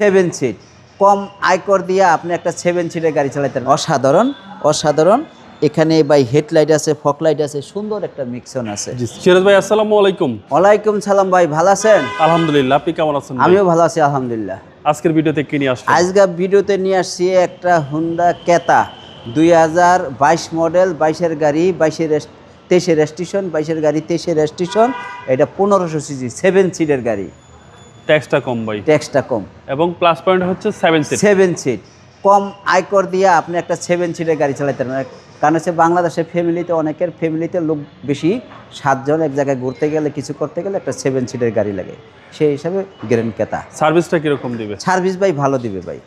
Seven seat কম আয়কর দিয়ে আপনি একটা সেভেন সিটের গাড়ি চালাতে পারেন। অসাধারণ অসাধারণ। এখানে বাই হেডলাইট আছে ফকলাইট আছে সুন্দর একটা মিক্সন আছে। সিরাজ ভাই আসসালামু আলাইকুম। ওয়ালাইকুম সালাম ভাই ভালো আছেন? আলহামদুলিল্লাহ আপনি কেমন আছেন আমিও ভালো আছি আলহামদুলিল্লাহ। আজকের ভিডিওতে কি নিয়ে আসলেন আজকে ভিডিওতে নিয়ে আসছি একটা হুন্ডা কেতা দুই হাজার বাইশ মডেল বাইশের গাড়ি বাইশের তেইশের রেজিস্ট্রেশন বাইশের গাড়ি তেইশের রেজিস্ট্রেশন এটা পনেরোশো সিজি সেভেন সিটের গাড়ি। ট্যাক্সটা কম ভাই। ট্যাক্সটা কম। এবং প্লাস পয়েন্ট হচ্ছে সেভেন সিট সেভেন সিট কম আয়কর দিয়ে আপনি একটা সেভেন সিটের গাড়ি চালাতে পারেন কারণ হচ্ছে বাংলাদেশের ফ্যামিলিতে অনেকের ফ্যামিলিতে লোক বেশি সাতজন এক জায়গায় ঘুরতে গেলে কিছু করতে গেলে একটা সেভেন সিটের গাড়ি লাগে। সেই হিসাবে গ্রেন কেতা সার্ভিসটা কীরকম দিবে? সার্ভিস ভাই ভালো দিবে ভাই।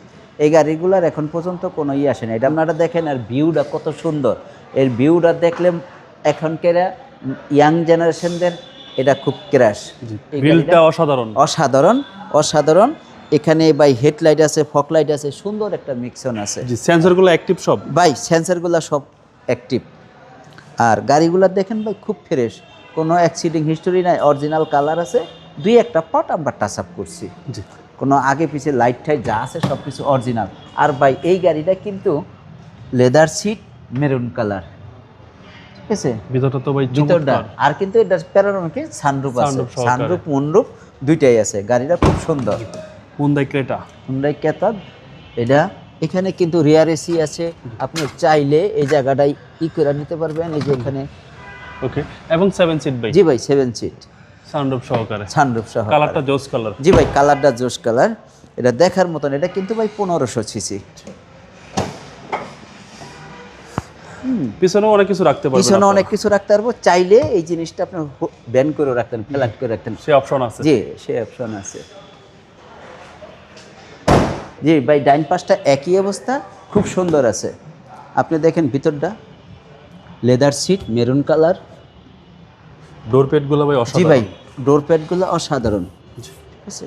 এই গাড়িগুলোর এখন পর্যন্ত কোনো ইয়ে আসে না। এটা আপনারা দেখেন আর ভিউটা কত সুন্দর। এর ভিউটা দেখলে এখনকার ইয়াং জেনারেশনদের এটা খুব ক্র্যাশ গ্রিলটা অসাধারণ। অসাধারণ অসাধারণ। এখানে ভাই হেডলাইট আছে ফক লাইট আছে সুন্দর একটা মিক্সন আছে। জি সেন্সরগুলো অ্যাক্টিভ সব? ভাই সেন্সারগুলো সব অ্যাক্টিভ আর গাড়িগুলো দেখেন ভাই খুব ফ্রেশ কোনো অ্যাক্সিডেন্ট হিস্টোরি নাই অরিজিনাল কালার আছে। দুই একটা পার্ট আমরা টাচ আপ করছি। জি। কোনো আগে পিছে লাইট টাইট যা আছে সব কিছু অরিজিনাল আর ভাই এই গাড়িটা কিন্তু লেদার সিট মেরুন কালার ঠিক আছে? ভিতরটা তো ভাই ভিতরটা। আর কিন্তু এটা সানরুফ আছে। Sunroof সহকারে। সানরুফ মনরুফ দুইটাই আছে। গাড়িটা খুব সুন্দর। হুন্দাই ক্রেটা হুন্ডাই কেতাব এটা। এখানে কিন্তু রিয়ার এসি আছে। আপনি চাইলে এই জায়গাটাই ই করে নিতে পারবেন। এই যে এখানে। ওকে এবং সেভেন সিট ভাই। জি ভাই সেভেন সিট সানরুফ সহকারে। সানরুফ সহ কালারটা জোস কালার জি ভাই কালারটা জোস কালার এটা দেখার মতন। এটা কিন্তু ভাই পনেরোশো সিসি পিছনেও অনেক কিছু রাখতে পারবেন পিছনে অনেক কিছু রাখতে পারব। চাইলে এই জিনিসটা আপনি ব্যান করে রাখতেন ফ্ল্যাট করে রাখতেন। সে অপশন আছে। জি সে অপশন আছে। জি ভাই ডাইন পাশটা একই অবস্থা খুব সুন্দর আছে। আপনি দেখেন ভিতরটা leather seat maroon colour door পেটগুলো ভাই জি ভাই ডোর প্যাডগুলো অসাধারণ। ঠিক আছে?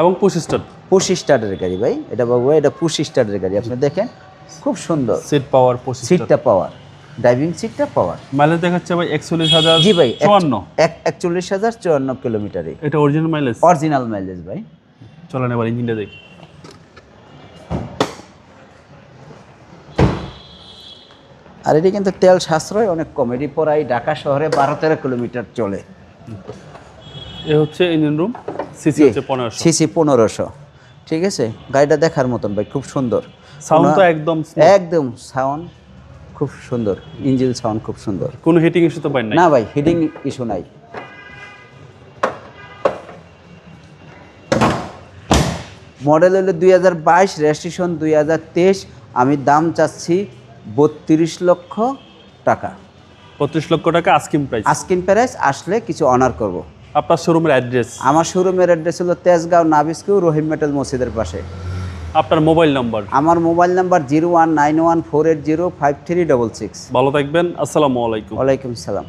এবং পুশ স্টার্ট পুশ স্টার্টের গাড়ি ভাই। এটা বাবু এটা পুশ স্টার্টের গাড়ি। আপনি দেখেন খুব সুন্দর। সিট পাওয়ার সিটটা পাওয়ার ড্রাইভিং সিটটা পাওয়ার মাইলেজ দেখাচ্ছে ভাই একচল্লিশ হাজার জি ভাই চুয়ান্ন। এক একচল্লিশ হাজার চুয়ান্ন কিলোমিটারে এটা অরিজিনাল মাইলেজ অরিজিনাল মাইলেজ ভাই। চলেন এবার ইঞ্জিনটা দেখি। আর এটি কিন্তু তেল সাশ্রয় অনেক কম এটি পড়াই ঢাকা শহরে বারো তেরো কিলোমিটার চলে। এ হচ্ছে ইঞ্জিন রুম সিসি হচ্ছে পনেরোশো। সিসি পনেরোশো। ঠিক আছে? গাড়িটা দেখার মতন ভাই খুব সুন্দর। সাউন্ড তো একদম একদম সাউন্ড খুব সুন্দর ইঞ্জিন সাউন্ড খুব সুন্দর। কোনো হিটিং ইস্যু তো পাই নাই। না ভাই হিডিং ইস্যু নাই। মডেল হলো দুই হাজার বাইশ রেজিস্ট্রেশন দুই হাজার তেইশ। আমি দাম চাচ্ছি বত্রিশ লক্ষ টাকা। বত্রিশ লক্ষ টাকা আস্কিম প্রাইস আস্কিন প্রাইস আসলে কিছু অনার করব। আপনার শোরুমের অ্যাড্রেস আমার শোরুমের অ্যাড্রেস হলো তেজগাঁও নাবিস্কিউ রহিম মেটাল মসজিদের পাশে। আপনার মোবাইল নাম্বার আমার mobile number zero one nine one four eight zero five three double six ভালো থাকবেন আসসালামু আলাইকুম। ওয়ালাইকুম সালাম।